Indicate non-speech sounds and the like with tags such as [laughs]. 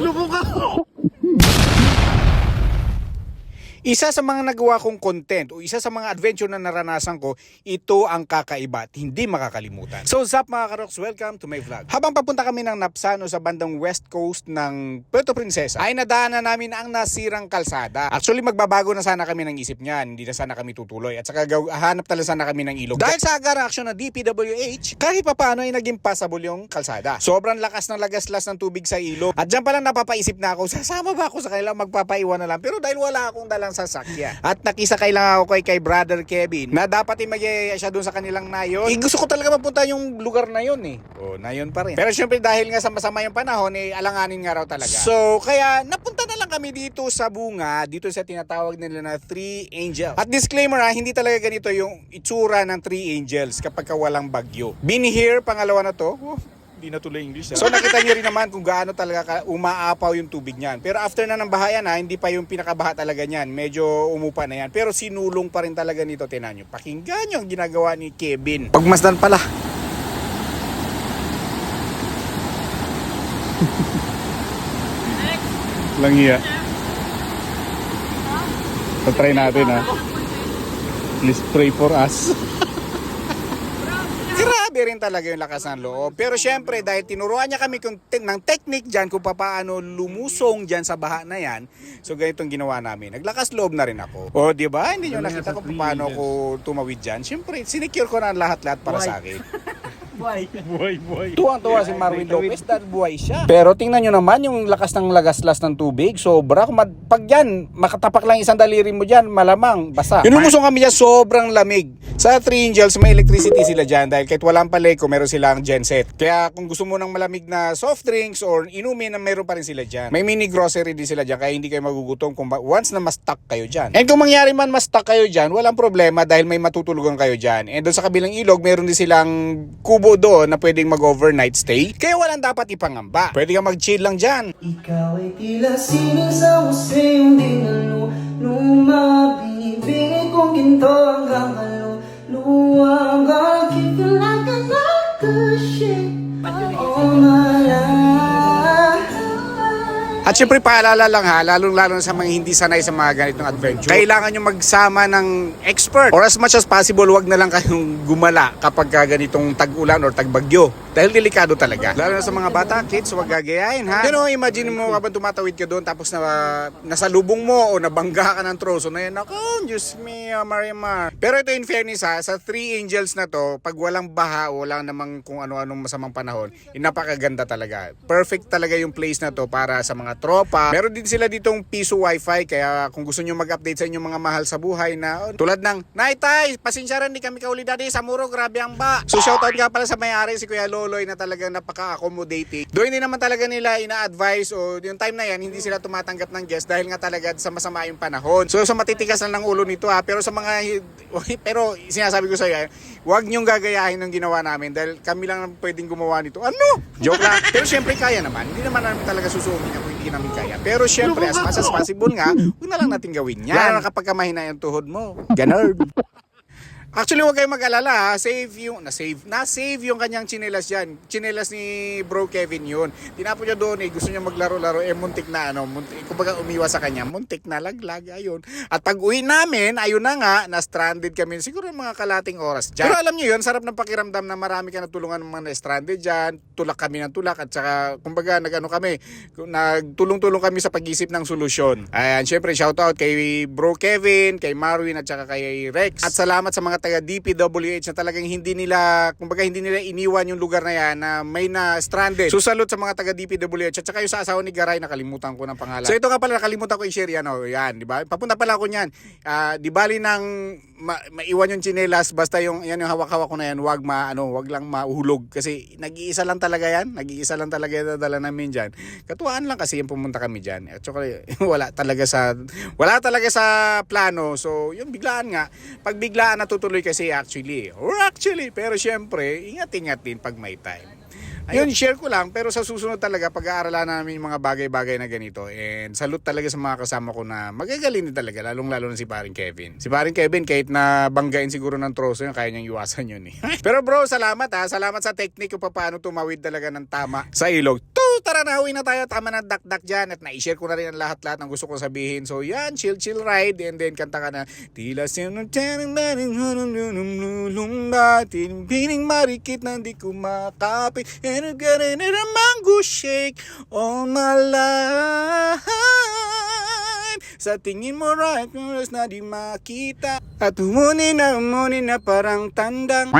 Loko ka! Isa sa mga nagawa kong content o isa sa mga adventure na naranasan ko, ito ang kakaiba at hindi makakalimutan. So, Zap mga karoks, welcome to my vlog. Habang papunta kami ng Napsano sa bandang west coast ng Puerto Princesa, ay nadaanan namin ang nasirang kalsada. Actually, magbabago na sana kami ng isip niyan, hindi na sana kami tutuloy. At saka hanap talaga sana kami ng ilog. Dahil sa agar action ng DPWH, kahit papaano ay naging passable yung kalsada. Sobrang lakas ng lagaslas ng tubig sa ilog. At dyan pa lang napapaisip na ako, sasama ba ako sa kanila magpapaiwan na lang? Pero dahil wala akong dalang sasakyan. At nakisakay lang ako kay, kay brother Kevin na dapat ay magyayaya siya doon sa kanilang nayon. Eh, gusto ko talaga mapunta yung lugar na yun eh. Oh, nayon pa rin. Pero syempre dahil nga sa masama yung panahon, eh, alanganin nga raw talaga. So, kaya napunta na lang kami dito sa bunga, dito sa tinatawag nila na Three Angels. At disclaimer ha, hindi talaga ganito yung itsura ng Three Angels kapag ka walang bagyo. Been here, pangalawa na to. Oh, hindi na tuloy English. ah. So nakita niyo rin naman kung gaano talaga ka- umaapaw yung tubig niyan. Pero after na ng bahayan ha, hindi pa yung pinakabaha talaga niyan. Medyo umupa na yan. Pero sinulong pa rin talaga nito. Tinan nyo. Pakinggan nyo ang ginagawa ni Kevin. Pagmasdan pala. [laughs] Langiya. Tatry natin ha. Please pray for us. Grabe rin talaga yung lakas ng loob. Pero syempre, dahil tinuruan niya kami kung, te- ng technique dyan kung paano lumusong dyan sa baha na yan, so ganitong ginawa namin. Naglakas loob na rin ako. O, di ba? Hindi nyo nakita kung paano ako tumawid dyan. Syempre, sinicure ko na lahat-lahat para sa akin. [laughs] Buhay. Buhay, buhay. Tuwang-tuwa si Marvin Lopez dahil buhay siya. Pero tingnan nyo naman yung lakas ng lagaslas ng tubig. Sobra. Kung pag yan, makatapak lang isang daliri mo dyan, malamang, basa. Yung lumusong kami dyan, sobrang lamig. Sa Three Angels, may electricity sila dyan dahil kahit walang paleko, meron silang genset. Kaya kung gusto mo ng malamig na soft drinks or inumin, meron pa rin sila dyan. May mini grocery din sila dyan kaya hindi kayo magugutom kung once na ma-stuck kayo dyan. And kung mangyari man ma-stuck kayo dyan, walang problema dahil may matutulugan kayo dyan. And doon sa kabilang ilog, meron din silang kubo doon na pwedeng mag-overnight stay. Kaya walang dapat ipangamba. Pwede kang mag-chill lang dyan. Ikaw ay tila sining sa museum Di na luma Binibigay kong ginto hanggang kaluluwa At syempre paalala lang ha, lalong-lalo na sa mga hindi sanay sa mga ganitong adventure. Kailangan nyo magsama ng expert. Or as much as possible, wag na lang kayong gumala kapag ka ganitong tag-ulan or tagbagyo. Dahil delikado talaga. Lalo na sa mga bata, kids, wag gagayahin ha. You know, imagine mo habang tumatawid ka doon tapos na nasa lubong mo o nabangga ka ng troso na yan. Ako, Diyos me, ah, Marimar. Pero ito in fairness ha, sa Three Angels na to, pag walang baha o walang namang kung ano-anong masamang panahon, eh, napakaganda talaga. Perfect talaga yung place na to para sa mga tropa. Meron din sila ditong piso wifi, kaya kung gusto nyo mag-update sa inyong mga mahal sa buhay na, oh, tulad ng, Nay, tay, pasensya rin, di kami kauli dati sa Muro, grabe ang ba. So shoutout nga pala sa may-ari, si Kuya Loloy, na talagang napaka-accommodating. Doon hindi naman talaga nila ina-advise o yung time na yan, hindi sila tumatanggap ng guest dahil nga talaga sa masama yung panahon. So sa matitigas lang ng ulo nito ha, pero sa mga, [laughs] pero sinasabi ko sa iyo, huwag nyong gagayahin ng ginawa namin dahil kami lang ang pwedeng gumawa nito. Ano? Joke lang. [laughs] Pero syempre kaya naman. Hindi naman namin talaga susumin kung hindi namin kaya. Pero syempre, as much as possible nga, huwag na lang natin gawin yan. Lalo na kapag ka mahina yung tuhod mo. Ganun. [laughs] Actually, huwag kayong mag-alala ha. Save yung, na-save, na-save yung kanyang chinelas yan. Chinelas ni bro Kevin yun. Tinapon niya doon eh. Gusto niya maglaro-laro. Eh, muntik na ano. Muntik, kumbaga umiwas sa kanya. Muntik na laglag. Ayun. At pag uwi namin, ayun na nga, na-stranded kami. Siguro mga kalating oras dyan. Pero alam niyo yun, sarap ng pakiramdam na marami ka natulungan ng mga na-stranded dyan. Tulak kami ng tulak. At saka, kumbaga, nag-ano kami, nagtulong-tulong kami sa pag-isip ng solusyon. Ayan, syempre, shoutout kay bro Kevin, kay Marwin, at saka kay Rex. At salamat sa mga taga DPWH na talagang hindi nila, kumbaga hindi nila iniwan yung lugar na yan na may na stranded. So salute sa mga taga DPWH at saka yung sa asawa ni Garay nakalimutan ko ng pangalan. So ito nga pala nakalimutan ko i-share yan oh. Yan, di ba? Papunta pala ako niyan. Ah, di bali nang ma- maiwan yung chinelas basta yung yan yung hawak-hawak ko na yan, wag ma ano, wag lang mahulog kasi nag-iisa lang talaga yan. Nag-iisa lang talaga yung dala namin diyan. Katuwaan lang kasi yung pumunta kami diyan. At saka [laughs] wala talaga sa wala talaga sa plano. So, yung biglaan nga. Pag biglaan natutuloy kasi actually. Or actually, pero syempre, ingat-ingat din pag may time. Ayun, share ko lang. Pero sa susunod talaga, pag-aaralan namin yung mga bagay-bagay na ganito. And salute talaga sa mga kasama ko na magagaling din talaga. Lalong-lalo na si paring Kevin. Si paring Kevin, kahit na banggain siguro ng troso yun, kaya niyang iwasan yun eh. [laughs] pero bro, salamat ha. Salamat sa technique kung paano tumawid talaga ng tama sa ilog. Tara na, uwi na tayo. Tama na dak-dak dyan. At na-share ko na rin ang lahat-lahat ng gusto kong sabihin. So yan, chill chill ride. And then kanta ka na. Tila sinuntanang. Tinipining marikit na di ko makapit. And again, and a mango shake all my life. Sa tingin mo right, na di makita. At humunin na humunin na parang tandang.